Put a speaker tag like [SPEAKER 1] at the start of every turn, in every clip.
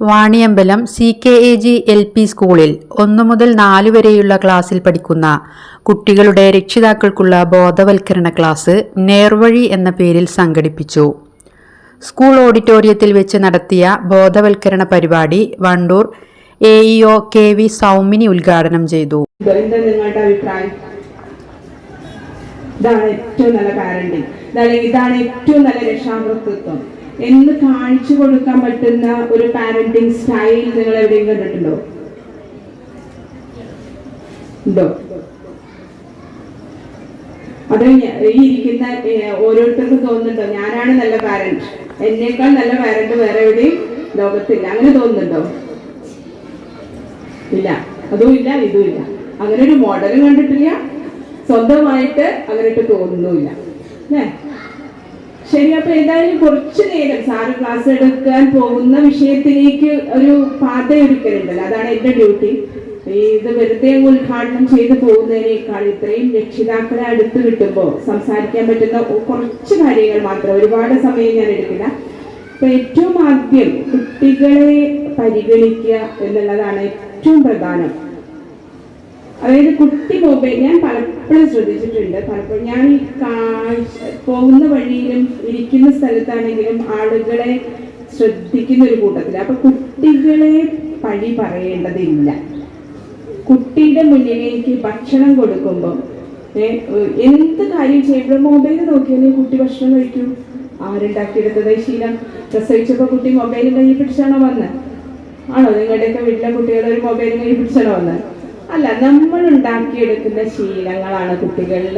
[SPEAKER 1] Vaniyambalam C K A G L P സ്കൂളിൽ ഒന്നു മുതൽ നാല് വരെയുള്ള ക്ലാസ്സിൽ പഠിക്കുന്ന കുട്ടികളുടെ രക്ഷിതാക്കൾക്കുള്ള ബോധവൽക്കരണ ക്ലാസ് നേർവഴി എന്ന പേരിൽ സംഘടിപ്പിച്ചു. സ്കൂൾ ഓഡിറ്റോറിയത്തിൽ വെച്ച് നടത്തിയ ബോധവൽക്കരണ പരിപാടി Wandoor A E O K V Saumini ഉദ്ഘാടനം ചെയ്തു.
[SPEAKER 2] ഇതാണ് ഏറ്റവും നല്ല പാരന്റിങ് ഇതാണ് ഏറ്റവും നല്ല രക്ഷാകർതൃത്വം എന്ന് കാണിച്ചു കൊടുക്കാൻ പറ്റുന്ന ഒരു പാരന്റിങ് സ്റ്റൈൽ നിങ്ങൾ എവിടെയും കണ്ടിട്ടുണ്ടോ? ഉണ്ടോ? അത് ഈ ഇരിക്കുന്ന ഓരോരുത്തർക്കും തോന്നുന്നുണ്ടോ? ഞാനാണ് നല്ല പാരന്റ് എന്നേക്കാൾ നല്ല പാരന്റ് വേറെ എവിടെയും ലോകത്തില്ല. അങ്ങനെ തോന്നുന്നുണ്ടോ? ഇല്ല. അതും ഇല്ല ഇതും ഇല്ല. അങ്ങനെ ഒരു മോഡലും കണ്ടിട്ടില്ല. സ്വന്തമായിട്ട് അങ്ങനെയിട്ട് തോന്നുന്നുമില്ല. അല്ലേ? ശരി അപ്പൊ ഏതായാലും കുറച്ചു നേരം സാറ് ക്ലാസ് എടുക്കാൻ പോകുന്ന വിഷയത്തിലേക്ക് ഒരു പാതയൊരുക്കലുണ്ടല്ലോ. അതാണ് എന്റെ ഡ്യൂട്ടി ഇത് വെറുതെ ഉദ്ഘാടനം ചെയ്ത് പോകുന്നതിനേക്കാൾ ഇത്രയും രക്ഷിതാക്കളെ അടുത്ത് കിട്ടുമ്പോൾ സംസാരിക്കാൻ പറ്റുന്ന കുറച്ച് കാര്യങ്ങൾ മാത്രം. ഒരുപാട് സമയം ഞാൻ എടുക്കില്ല. അപ്പൊ ഏറ്റവും ആദ്യം കുട്ടികളെ പരിഗണിക്കുക എന്നുള്ളതാണ് ഏറ്റവും പ്രധാനം. അതായത് കുട്ടി മൊബൈൽ ഞാൻ പലപ്പോഴും ശ്രദ്ധിച്ചിട്ടുണ്ട്. പലപ്പോഴും ഞാൻ പോകുന്ന വഴിയിലും ഇരിക്കുന്ന സ്ഥലത്താണെങ്കിലും ആളുകളെ ശ്രദ്ധിക്കുന്ന ഒരു കൂട്ടത്തിൽ അപ്പൊ കുട്ടികളെ പഴി പറയേണ്ടതില്ല. കുട്ടിയുടെ മുന്നിലേക്ക് ഭക്ഷണം കൊടുക്കുമ്പോൾ എന്ത് കാര്യം ചെയ്യുമ്പോഴും മൊബൈൽ നോക്കിയാലേ കുട്ടി ഭക്ഷണം കഴിക്കൂ. ആരുണ്ടാക്കിയെടുത്തത്? ശീലം പ്രസവിച്ചപ്പോൾ കുട്ടി മൊബൈൽ കൈ പിടിച്ചാണോ വന്നത് ആണോ? നിങ്ങളുടെയൊക്കെ വീട്ടിലെ കുട്ടികൾ ഒരു മൊബൈൽ കൈ പിടിച്ചാണോ വന്നത് അല്ല നമ്മൾ ഉണ്ടാക്കിയെടുക്കുന്ന ശീലങ്ങളാണ് കുട്ടികളിൽ.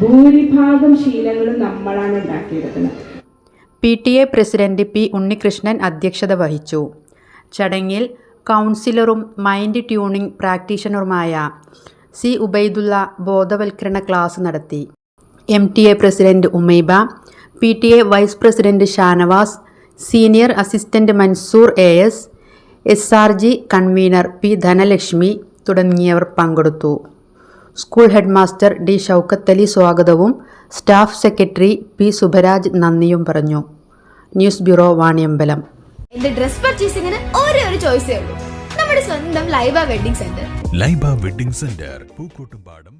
[SPEAKER 2] ഭൂരിഭാഗം ശീലങ്ങളും നമ്മളാണ് ഉണ്ടാക്കിയെടുക്കുന്നത്.
[SPEAKER 1] P T A president P Unnikrishnan അധ്യക്ഷത വഹിച്ചു. ചടങ്ങിൽ കൗൺസിലറും മൈൻഡ് ട്യൂണിംഗ് പ്രാക്ടീഷണറുമായ സി ഉബൈദുള്ള ബോധവൽക്കരണ ക്ലാസ് നടത്തി. M T A president Umaiba P T A vice president Shanavas senior assistant Mansoor A S S R G convener P Dhanalakshmi തുടങ്ങിയവർ പങ്കെടുത്തു. School headmaster D Shoukathali സ്വാഗതവും സ്റ്റാഫ് സെക്രട്ടറി പി സുബരാജ് നന്ദിയും പറഞ്ഞു. News bureau Vaniyambalam.
[SPEAKER 3] എന്റെ dress പർച്ചേസിംഗിന് ഒരേ ഒരു ചോയ്സേ ഉള്ളൂ. നമ്മുടെ സ്വന്തം Laiba wedding centre.
[SPEAKER 4] Laiba wedding centre Pookkottumpadam